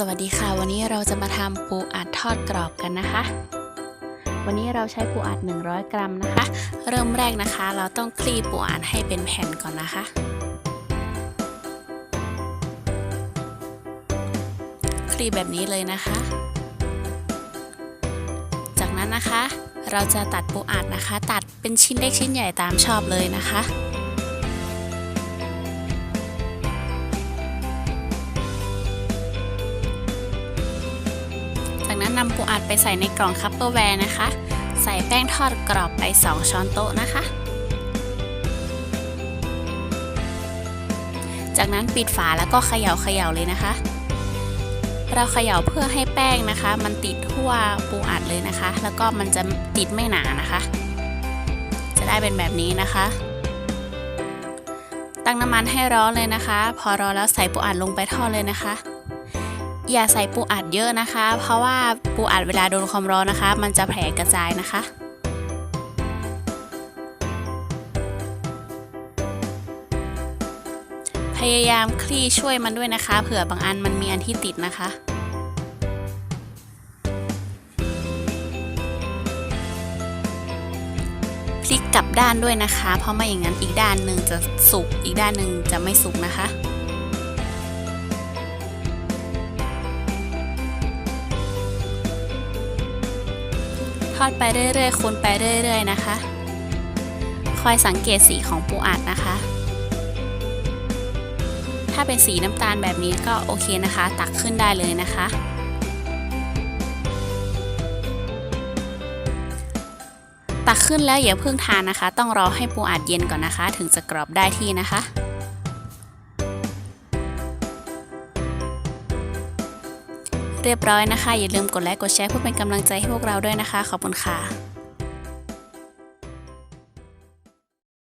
สวัสดีค่ะ วันนี้เราจะมาทำปูอัดทอดกรอบกันนะคะ วันนี้เราใช้ปูอัด 100 กรัมนะคะ เริ่มแรกนะคะ เราต้องคลี่ปูอัดให้เป็นแผ่นก่อนนะคะ คลี่แบบนี้เลยนะคะ จากนั้นนะคะ เราจะตัดปูอัดนะคะ ตัดเป็นชิ้นเล็กชิ้นใหญ่ตามชอบเลยนะคะ นำปูอัดไปใส่ในกล่องคัพเปอร์แวร์นะคะ ใส่แป้งทอดกรอบไป 2 ช้อนโต๊ะนะคะ จากนั้นปิดฝาแล้วก็เขย่าเขย่าเลยนะคะ เราเขย่าเพื่อให้แป้งนะคะ มันติดทั่วปูอัดเลยนะคะ แล้วก็มันจะติดไม่หนานะคะ จะได้เป็นแบบนี้นะคะ ตั้งน้ำมันให้ร้อนเลยนะคะ พอร้อนแล้วใส่ปูอัดลงไปทอดเลยนะคะ อย่าใส่ปูอัดเยอะนะคะ เพราะว่าปูอัดเวลาโดนความร้อนนะคะ มันจะแผ่กระจายนะคะ พยายามคลี่ช่วยมันด้วยนะคะ เผื่อบางอันมันมีอันที่ติดนะคะพลิกกลับด้านด้วยนะคะ เพราะไม่อย่างนั้นอีกด้านหนึ่งจะสุกอีกด้านหนึ่งจะไม่สุกนะคะ ทอดไปเรื่อยๆ คนไปเรื่อยๆนะคะ คอยสังเกตสีของปูอัดนะคะ ถ้าเป็นสีน้ำตาลแบบนี้ก็โอเคนะคะ ตักขึ้นได้เลยนะคะ ตักขึ้นแล้วอย่าเพิ่งทานนะคะ ต้องรอให้ปูอัดเย็นก่อนนะคะ ถึงจะกรอบได้ที่นะคะ เรียบร้อยนะคะ อย่าลืมกดไลค์กดแชร์เพื่อเป็นกำลังใจให้พวกเราด้วยนะคะ ขอบคุณค่ะ